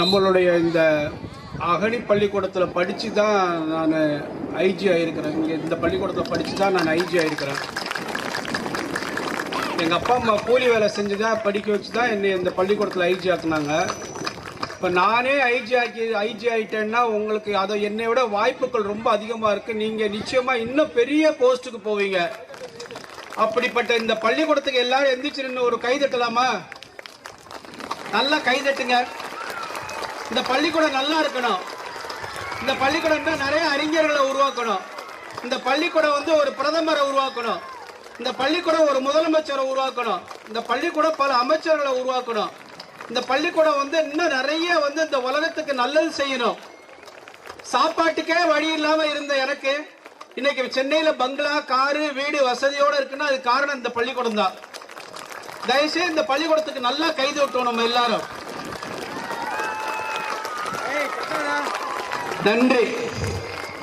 நம்மளுடைய இந்த அகனி பள்ளிக்கூடத்தில் படித்து தான் நான் ஐஜி ஆகிருக்கிறேன் இங்கே இந்த பள்ளிக்கூடத்தில் படித்து தான் நான் ஐஜி ஆகிருக்கிறேன் எங்கள் அப்பா அம்மா கூலி வேலை செஞ்சு தான் படிக்க வச்சு தான் என்னை இந்த பள்ளிக்கூடத்தில் ஐஜி ஆக்குனாங்க. இப்போ நானே ஐஜி ஆக்கி ஐஜி ஆகிட்டேன்னா உங்களுக்கு அதை என்னை விட வாய்ப்புகள் ரொம்ப அதிகமாக இருக்குது நீங்கள் நிச்சயமாக இன்னும் பெரிய போஸ்ட்டுக்கு போவீங்க. அப்படிப்பட்ட இந்த பள்ளிக்கூடத்துக்கு எல்லாரும் எந்திரிச்சு நின்று ஒரு கை தட்டலாமா? நல்லா கை தட்டுங்க. இந்த பள்ளிக்கூடம் நல்லா இருக்கணும். இந்த பள்ளிக்கூடம் தான் நிறைய அறிஞர்களை உருவாக்கணும். இந்த பள்ளிக்கூடம் வந்து ஒரு பிரதமரை உருவாக்கணும். இந்த பள்ளிக்கூடம் ஒரு முதலமைச்சரை உருவாக்கணும். இந்த பள்ளிக்கூடம் பல அமைச்சர்களை உருவாக்கணும். இந்த பள்ளிக்கூடம் வந்து இன்னும் நிறைய வந்து இந்த உலகத்துக்கு நல்லது செய்யணும். சாப்பாட்டுக்கே வழி இல்லாம இருந்த எனக்கு இன்னைக்கு சென்னையில பங்களா காரு வீடு வசதியோட இருக்குன்னா அது காரணம் இந்த பள்ளிக்கூடம் தான் தயவுசெய்து இந்த பள்ளிக்கூடத்துக்கு நல்லா கைது விட்டோம் நம்ம எல்லாரும். நன்றி.